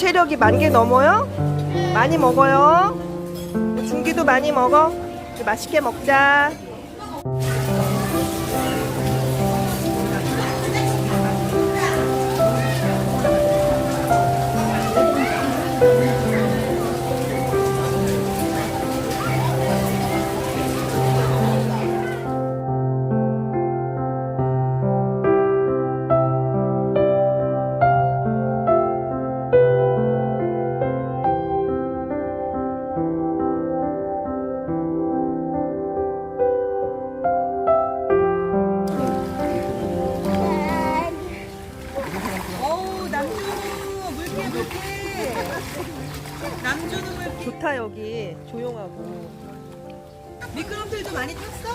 체력이 만 개 넘어요? 많이 먹어요. 중기도 많이 먹어. 맛있게 먹자. 미끄럼틀도 많이 탔어?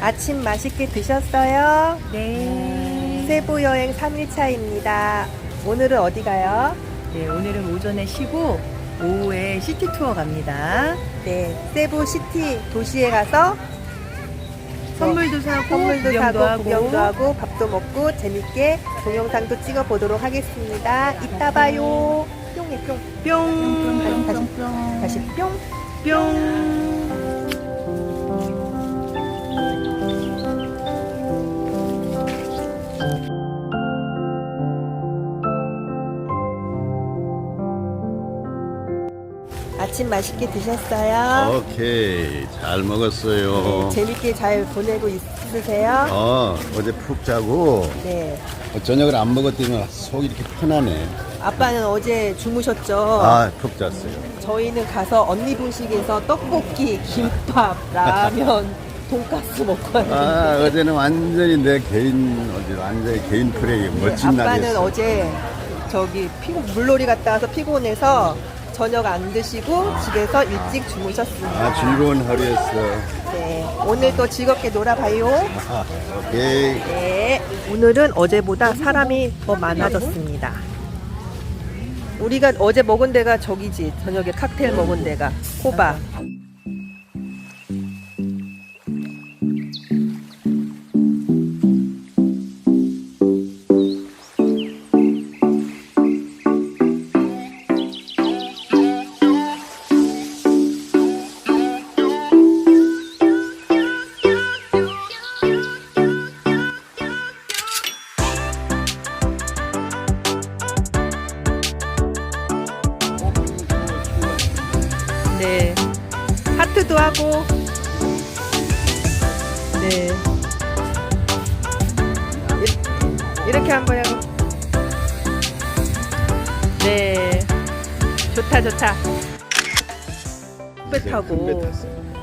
아침 맛있게 드셨어요? 네. 세부 여행 3일차입니다. 오늘은 어디 가요? 네, 오늘은 오전에 쉬고 오후에 시티 투어 갑니다. 네, 세부 시티 도시에 가서 선물도 사고 선물도 구경도 사고 하고. 구경도 하고 밥도 먹고 재밌게 동영상도 찍어 보도록 하겠습니다. 이따 봐요. 뿅해 뿅. 뿅. 다시, 다시 뿅. 뿅. 아침 맛있게 드셨어요? 오케이 잘 먹었어요. 네, 재밌게 잘 보내고 있으세요? 어 어제 푹 자고 네. 어, 저녁을 안 먹었더니 속이 이렇게 편하네. 아빠는 어제 주무셨죠? 아푹 잤어요. 저희는 가서 언니 분식에서 떡볶이, 김밥, 라면, 돈가스 먹고 왔는데 아 어제는 완전히 내 개인 어제 완전히 개인 플레이 멋진 아빠는 날이었어. 어제 저기 피고 물놀이 갔다 와서 피곤해서 저녁 안 드시고 집에서 일찍 주무셨습니다. 아 즐거운 하루였어. 네, 오늘 또 즐겁게 놀아봐요. 아, 오케이. 네, 오늘은 어제보다 사람이 더 많아졌습니다. 우리가 어제 먹은 데가 저기지. 저녁에 칵테일 먹은 데가 코바. 하고. 네. 이- 이렇게 한번 하고. 네. 좋다, 좋다. 배 타고.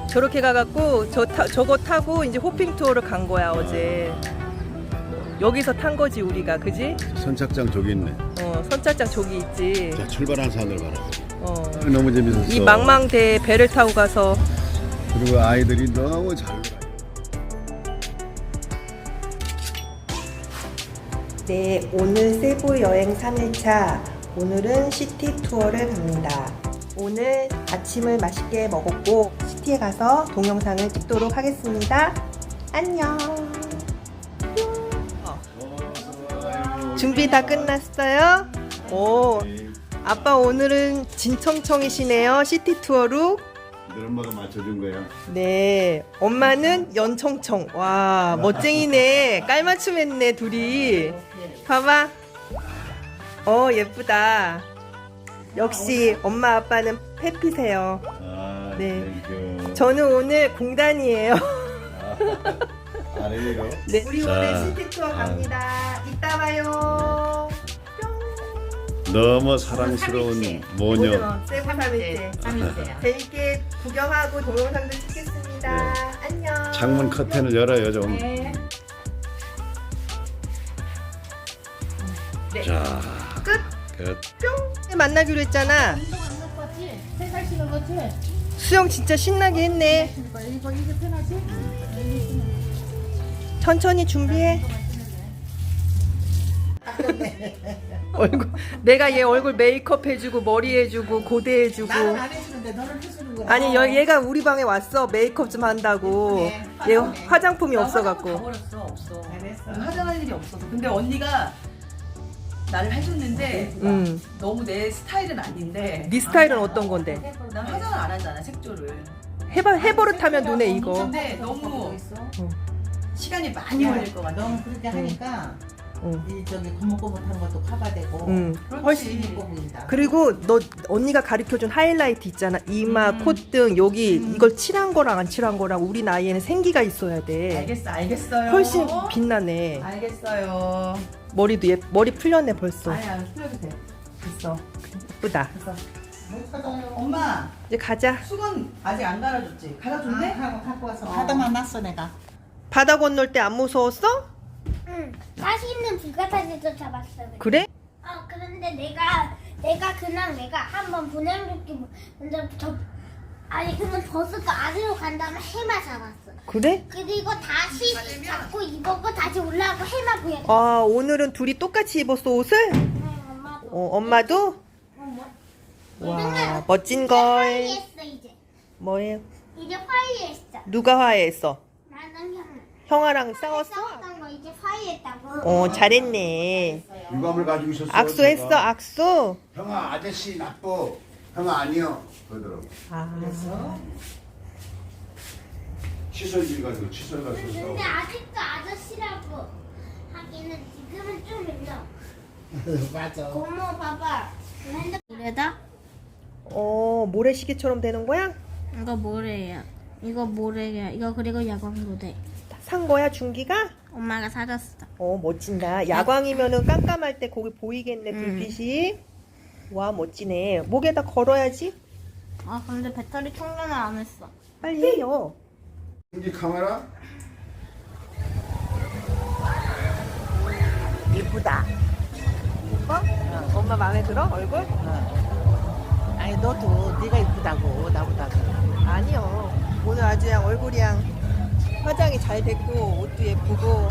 저렇게 가갖고 저 타, 저거 타고 이제 호핑 투어를 간 거야 어제. 여기서 탄 거지 우리가, 그지? 선착장 저기 있네. 어 선착장 저기 있지. 자 출발한 산을 봐라. 어. 너무 재밌었어. 이 망망대에 배를 타고 가서 그리고 아이들이 너무 잘 놀아. 네, 오늘 세부 여행 3일차. 오늘은 시티 투어를 갑니다. 오늘 아침을 맛있게 먹었고 시티에 가서 동영상을 찍도록 하겠습니다. 안녕. 준비 다 끝났어요? 오, 아빠 오늘은 진청청이시네요. 시티 투어로. 너 엄마가 맞춰준 거야. 네, 엄마는 연청청. 와, 멋쟁이네. 깔맞춤 했네, 둘이. 봐봐. 어, 예쁘다. 역시 엄마 아빠는 페피세요. 아, 네. 땡큐. 저는 오늘 공단이에요. 아래로. 네, 우리 자, 오늘 시티 투어 아. 갑니다. 이따 봐요. 너무 사랑스러운 모녀. 세부 3일째. 재밌게 구경하고 동영상도 찍겠습니다. 안녕. 창문 커튼을 열어요 좀. 네. 자, 끝. 끝. 뿅. 만나기로 했잖아. 수영 진짜 신나게 했네. 천천히 준비해. 얼굴 내가 얘 얼굴 메이크업 해주고 머리 해주고 고데 해주고. 나는 안 해주는데 너는 해주는 거야. 아니 여- 얘가 우리 방에 왔어 메이크업 좀 한다고 네, 얘. 화장품이 나 없어갖고 화장 다 버렸어 없어. 잘했어. 화장할 일이 없어서. 근데 언니가 나를 해줬는데 음. 너무 내 스타일은 아닌데. 네 스타일은 어떤 건데 난 화장을 안 하잖아 색조를. 해봐 해버릇하면 눈에 익어 근데 너무 응. 시간이 많이 걸릴 것 같아. 넌 그렇게 하니까 응. 이 저기 고뭇고뭇한 것도 커버되고 응. 훨씬 이뻐 보인다. 그리고 너 언니가 가르쳐준 하이라이트 있잖아 이마 음. 콧등 여기 이걸 칠한 거랑 안 칠한 거랑 우리 나이에는 생기가 있어야 돼 알겠어 알겠어요. 훨씬 빛나네 알겠어요. 머리도 예 머리 풀렸네 벌써 아니 안 풀려도 돼. 됐어. 예쁘다 됐어. 엄마 이제 가자 수건 아직 안 갈아줬지? 아, 갈아줬네? 하고 갖고 와서 바다만 놨어 내가. 바다 건널 때 안 무서웠어? 응, 맛있는 불가사리도 잡았어. 그래? 어, 그런데 내가 내가 그냥 내가 한번 보내줄게 먼저 저 아니 그러면 버스가 아래로 간 다음에 해마 잡았어. 그래? 그리고 다시 잡고 입었고 다시 올라가고 해마 보여. 아 오늘은 둘이 똑같이 입었어 옷을? 응, 엄마도. 어, 엄마도? 어, 뭐? 와 멋진 걸 화해했어 이제. 뭐예요? 이제 화해했어. 누가 화해했어? 나는 형. 형아랑 싸웠어? 싸웠던 거 이제 화해했다고. 어 잘했네 유감을 가지고 있었어. 악수했어 제가. 악수? 형아 아저씨 나빠. 형아 아니요. 그러더라고. 아 칫솔질 가지고 칫솔 가지고 싸워. 근데 아직도 아저씨라고 하기는 지금은 좀 일러. 맞아. 고모 봐봐. 핸드 이래다? 어, 모래시계처럼 되는 거야? 이거 모래야. 이거 모래야. 이거 그리고 야광도대. 산 거야 준기가? 엄마가 사줬어. 어 멋진다 야광이면은 깜깜할 때 거기 보이겠네 불빛이 와 멋지네 목에다 걸어야지 아 근데 배터리 충전을 안 했어. 빨리 해요 이 카메라? 예쁘다 예뻐? 엄마 마음에 들어 얼굴? 아니 너도 네가 이쁘다고 나보다. 아니요 오늘 아주 그냥 얼굴이 그냥 화장이 잘 됐고 옷도 예쁘고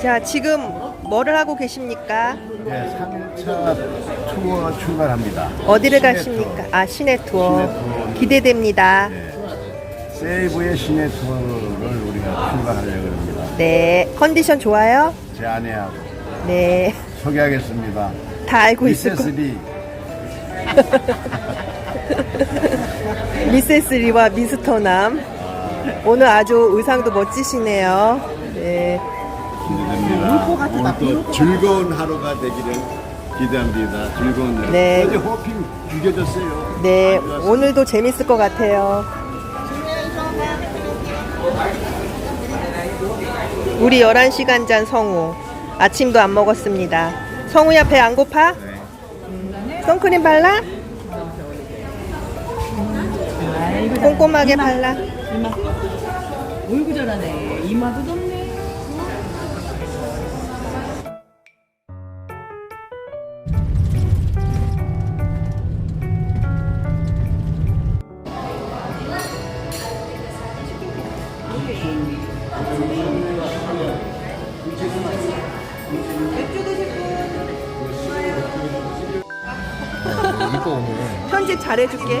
자 지금 뭐를 하고 계십니까? 네, 3차 투어가 출발합니다. 어디를 시내 가십니까? 아 시내 투어 시내 투어. 기대됩니다 투어. 세이브의 시내 투어를 우리가 출발하려고 합니다. 네 컨디션 좋아요? 제 아내하고 네 소개하겠습니다. 다 알고 있을 거 미세스 리. 미세스 리와 미스터 남 오늘 아주 의상도 멋지시네요 네. 기대됩니다. 오늘 또 즐거운 하루가 되기를 기대합니다. 즐거운 하루. 네. 어제 호핑 죽여졌어요. 네. 오늘도 재밌을 것 같아요. 우리 11시간 잔 성우. 아침도 안 먹었습니다. 성우야, 배 안 고파? 네. 선크림 발라? 꼼꼼하게 발라. 어이구 잘하네. 이마도 덥네. 편집 잘해줄게.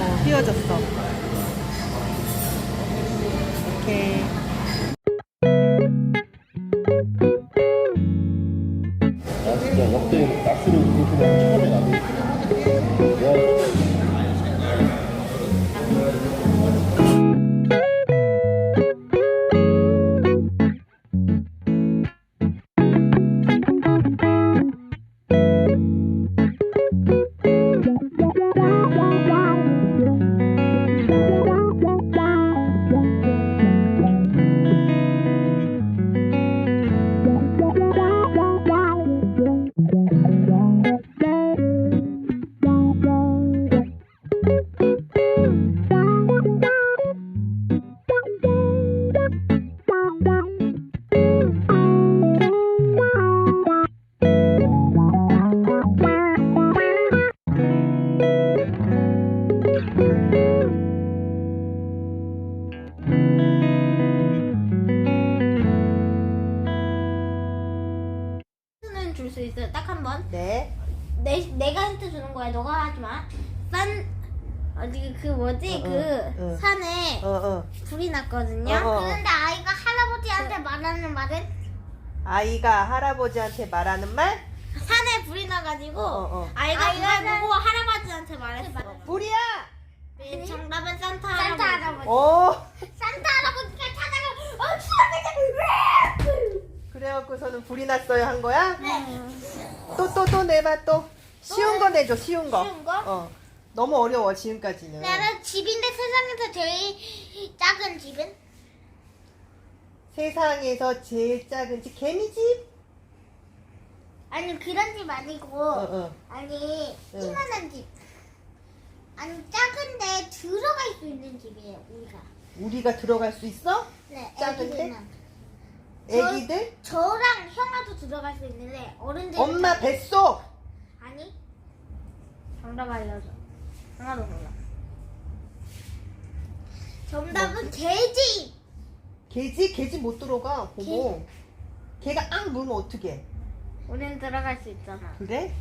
어, 휘어졌어. 오케이. 힌트 주는 거야. 너가 하지 마. 산 어디 그 뭐지 어, 어, 그 어. 산에 어, 어. 불이 났거든요. 어, 어. 그런데 아이가 할아버지한테 말하는 말은 아이가 할아버지한테 말하는 말? 산에 불이 나가지고 어, 어. 아이가 그걸 보고 할아버지한테 말했어. 불이야! 네, 정답은 산타 할아버지. 산타 할아버지. 오! 산타 할아버지가 찾아가 어 추억을 그래갖고서는 불이 났어요 한 거야? 네. 또 또 또 내봐 또. 쉬운 거 내줘 쉬운 거. 쉬운 거? 어. 너무 어려워 지금까지는. 나는 집인데 세상에서 제일 작은 집은 세상에서 제일 작은 집 개미집? 아니 그런 집 아니고 어, 어. 아니 응. 이만한 집. 아니 작은데 들어갈 수 있는 집이에요 우리가. 우리가 들어갈 수 있어? 네. 작은데? 애기들만. 저- 애기들? 저랑 형아도 들어갈 수 있는데 어른들 엄마 뱃속! 정답 알려줘 하나도 몰라 정답은 돼지 개지? 개지 못 들어가 보고. 개가 앙 물면 어떡해? 우리는 들어갈 수 있잖아 그래?